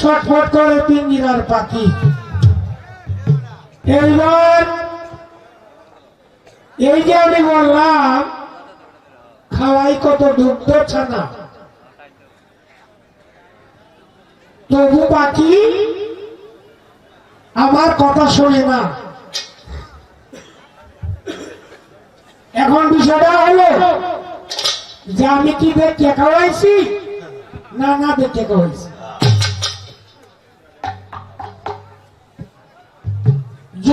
ছটফট করে পিঞ্জিরার পাখি। এইবার এই যে আমি বললাম, খাওয়াই কত দুগ্ধ ছানা। তবু পাখি আমার কথা শোনে না। এখন বিষয়টা হলো যে আমি কি দেখে খাওয়াইছি না না দেখে খাওয়াইছি?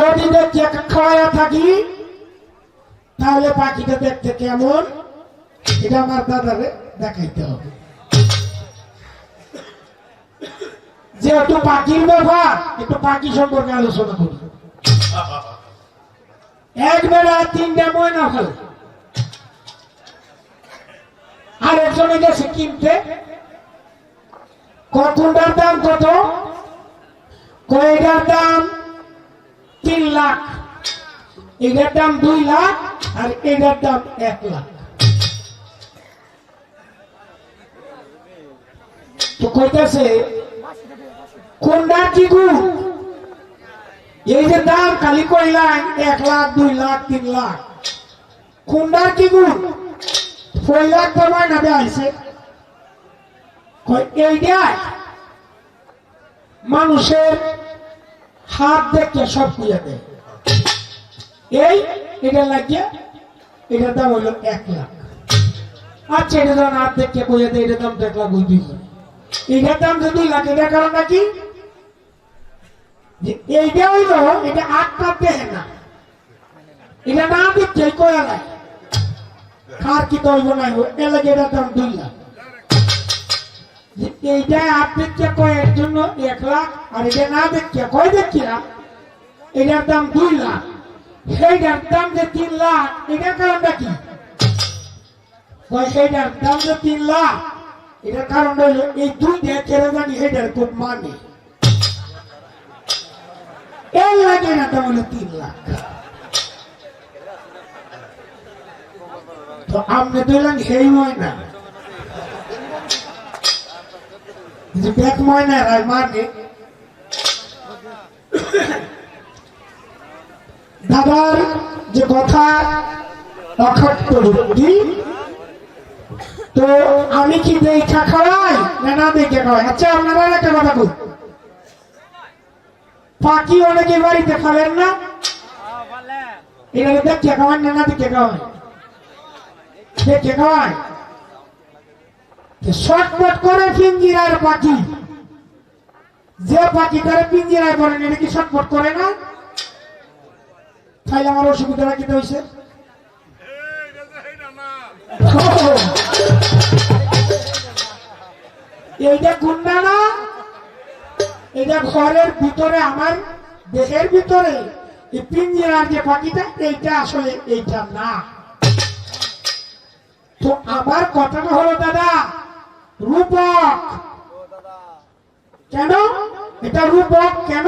যদি দেখে খাওয়াইয়া থাকি, তাহলে পাখিটা দেখতে কেমন? এটা আমার দাদারে দেখাইতে হবে। যেহেতু পাখির ব্যাপার একটু পাখি সম্পর্কে আলোচনা করি। এক বেলা তিনটা ময়না ফেলে। আর একজনে গেছে কিনতে। কতটার দাম কত? কয়টার দাম? তিন লাখ। এটার দাম দুই লাখ আর এটার দাম এক লাখ। তো কইতেছে কোনটা কি এই যে দাম খালি কইলাম, এক লাখ, দুই লাখ, তিন লাখ। কোনটার কি গুণ ছয় লাখ তোমার নামে আইছে। কই এইটাই মানুষের হাত দেখে সব খুঁজে দেয়। এই, এটা লাগিয়ে, এটার দাম হইল এক লাখ। আচ্ছা এটা যখন হাত দেখে খুঁজে দেয়, এটার দাম তো এক লাখ ওই দুই এটার দাম যে দুই লাখ, এটার কারণটা কি? এইটা হইল, এটা আটটা দেয় না। এটা না দেখে কয়া লাগে? কার কি দইব নাই এ লাগে এটার দাম দুই লাখ। এইটা আপনি কে জন্য, এক লাখ, আর এটা না দেখিয়া কয় দেখিয়া এটার দাম দুই লাখ। সেইটার দাম যে তিন লাখ এটার কারণটা কি? সেইটার দাম যে তিন লাখ, এটার কারণ হইল এই দুই দেখে জানি এটার খুব মানে। এই লাগে না দাম হলো তিন লাখ। তো আপনি দিলেন সেই ময়না যে ব্যাক ময়না আর মানে দাদার যে কথা অখট্ট বুদ্ধি, তো আমি কি দেখা খাওয়াই না না দেখে খাওয়াই আচ্ছা আপনারা একটা কথা বল পাখি অনেকে বাড়িতে খাবেন না? এটা দেখে খাওয়ান না না দেখে খাওয়াই দেখে খাওয়াই শটপট করে পিঞ্জিরার পাখি। যে পাখি পিঞ্জিরায় এটা কি করে না? তাইলে আমার অসুবিধাটা কি হয়েছে এইটা গুন্ডা না? এটা ঘরের ভিতরে, আমার দেহের ভিতরে। পিঞ্জিরার যে পাখিটা, এইটা আসলে এইটা না। তো আমার কথাটা হলো, দাদা রূপক। কেন? এটা রূপক কেন?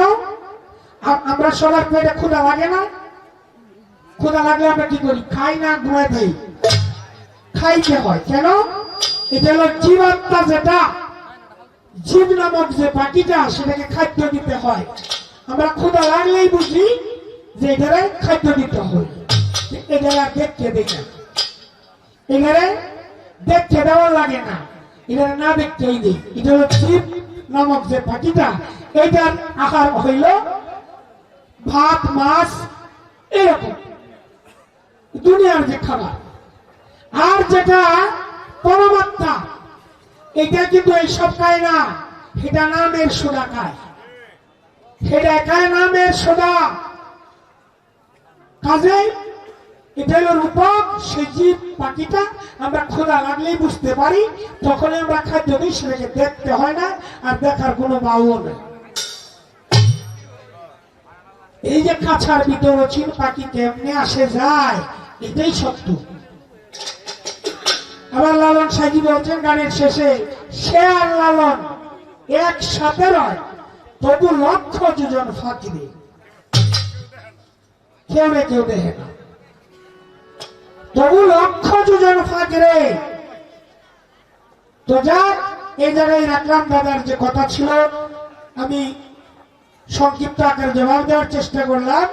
আমরা সবার পেটে ক্ষুধা লাগে না? ক্ষুধা লাগলে আমরা কি করি? খাই না ঘুমাই থাই। খাইতে হয়। কেন? এটা হলো জীবাত্মা যেটা, জীব নামক যে পাখিটা, সেটাকে খাদ্য দিতে হয়। আমরা ক্ষুধা লাগলেই বুঝি যে এটারে খাদ্য দিতে হয়। এটারা দেখতে দেখে এখানে দেখতে দেওয়া লাগে না। এখানে না দেখতেই দিই এটা হলো জীব নামক যে পাখিটা এইটার আকার হইল ভাত, মাছ, এরকম। দুনিয়ার যে খাবার। আর যেটা পরমাত্মা, এটা কিন্তু এইসব খায় না। সেটা নামের সোদা খায়। সেটা খায় নামের সোদা কাজেই এটা হলো রূপক জীব, পাখিটা আমরা লাগলেই বুঝতে পারি তখন আমরা খাদ্য সেটাকে দেখতে হয় না, আর দেখার কোনো বাউও নেই। এই যে কাছার চিন পাখি কেমনে আসে যায়, এটাই সত্য। আবার লালন সাজি বলছেন, গানের শেষে, সে আর লালন একসাথে রয়, তবু লক্ষ যোজন ফাঁকি দেয়। কেউ না কেউ দেখে না। তবু লক্ষ দুজন ফাঁকি রে তো যাক এই জায়গায় রাখলাম দাদার যে কথা ছিল। আমি সংক্ষিপ্ত আকারে জবাব দেওয়ার চেষ্টা করলাম।